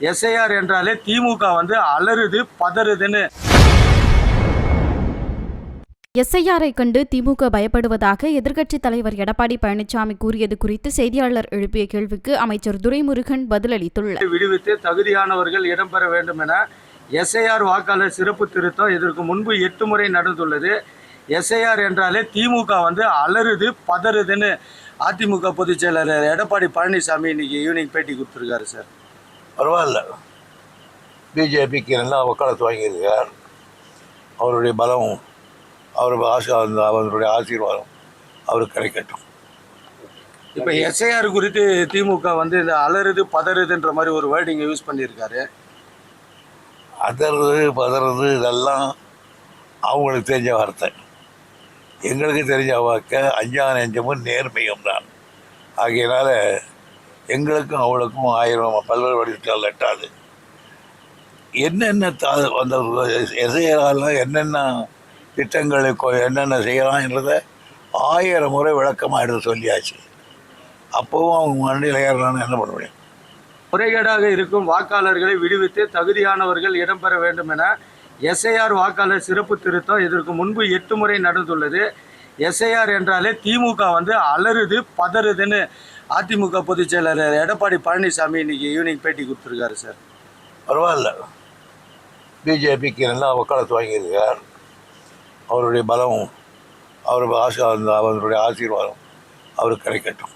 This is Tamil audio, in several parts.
எஸ்ஐஆர் என்றாலே திமுக வந்து அலறுது பதறுதுன்னு. எஸ்ஐஆரை கண்டு திமுக பயப்படுவதாக எதிர்க்கட்சித் தலைவர் எடப்பாடி பழனிசாமி கூறியது குறித்து செய்தியாளர் எழுப்பிய கேள்விக்கு அமைச்சர் துரைமுருகன் பதிலளித்துள்ளார். விடுவித்து தகுதியானவர்கள் இடம்பெற வேண்டும் என எஸ்ஐஆர் வாக்காளர் சிறப்பு திருத்தம் இதற்கு முன்பு எட்டு முறை நடந்துள்ளது. எஸ்ஐஆர் என்றாலே திமுக வந்து அலறுது பதறுதுன்னு. அதிமுக பொதுச் செயலாளர் எடப்பாடி பழனிசாமி இன்னைக்கு ஈவினிங் பேட்டி கொடுத்துருக்காரு சார். பரவாயில்ல. பிஜேபிக்கு நல்லா வக்காலத்து வாங்கியிருக்கார். அவருடைய பலம் அவர் ஆசை அவருடைய ஆசீர்வாதம் அவருக்கு கிடைக்கட்டும். இப்போ எஸ்ஐஆர் குறித்து திமுக வந்து இந்த அலறுது பதறுதுன்ற மாதிரி ஒரு வேர்டிங்கை யூஸ் பண்ணியிருக்காரு. அதறது பதறது இதெல்லாம் அவங்களுக்கு தெரிஞ்ச வார்த்தை. எங்களுக்கு தெரிஞ்ச வாக்க அஞ்சா நெஞ்சமும் நேர்மையும் தான். ஆகையினால எங்களுக்கும் அவளுக்கும் ஆயிரம் பல்வேறு வடிவத்தால் எட்டாது என்னென்ன தா அந்த எஸ்ஐஆர்லாம் என்னென்ன திட்டங்களை கொ- என்னென்ன செய்யலாம்ன்றதை ஆயிரம் முறை விளக்கமாக எடுத்து சொல்லியாச்சு. அப்போவும் அவங்க மண்டியில் ஏறலாம்னு என்ன பண்ண முடியும்? முறைகேடாக இருக்கும் வாக்காளர்களை விடுவித்து தகுதியானவர்கள் இடம்பெற வேண்டும் என எஸ்ஐஆர் வாக்காளர் சிறப்பு திருத்தம் இதற்கு முன்பு எட்டு முறை நடந்துள்ளது. எஸ்ஐஆர் என்றாலே திமுக வந்து அலறுது பதறுதுன்னு அதிமுக பொதுச் செயலாளர் எடப்பாடி பழனிசாமி இன்னைக்கு ஈவினிங் பேட்டி கொடுத்துருக்காரு சார். பரவாயில்ல. பிஜேபிக்கு நல்லா வக்காலத்து வாங்கியிருக்கார். அவருடைய பலம் அவர் ஆசை அவருடைய ஆசீர்வாதம் அவருக்கு கிடைக்கட்டும்.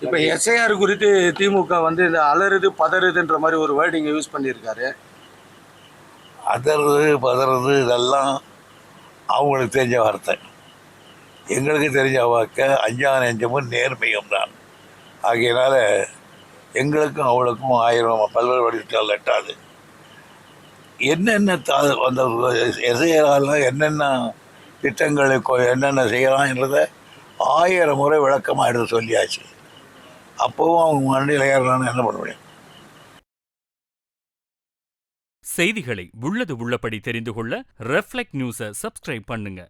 இப்போ எஸ்ஐஆர் குறித்து திமுக வந்து இந்த அலறுது பதறுதுன்ற மாதிரி ஒரு வேர்டிங்கை யூஸ் பண்ணியிருக்காரு. அதறது பதறது இதெல்லாம் அவங்களுக்கு தெரிஞ்ச வார்த்தை. எங்களுக்கு தெரிஞ்ச வாக்க அஞ்சா நெஞ்சமும் நேர்மையும் தான். ஆகையினால எங்களுக்கும் அவளுக்கும் ஆயிரம் பல்வேறு வடிவத்தால் எட்டாது. என்னென்ன தா அந்த எஸ்ஐஆர்லாம் என்னென்ன திட்டங்களை கொ- என்னென்ன செய்யலாம்ன்றத ஆயிரம் முறை விளக்கமாக எடுத்து சொல்லியாச்சு. அப்போவும் அவங்க மண்டியில் ஏறலாம்னு என்ன பண்ண முடியும்? செய்திகளை உள்ளது உள்ளபடி தெரிந்து கொள்ள ரெஃப்ளெக்ட் நியூஸை சப்ஸ்கிரைப் பண்ணுங்கள்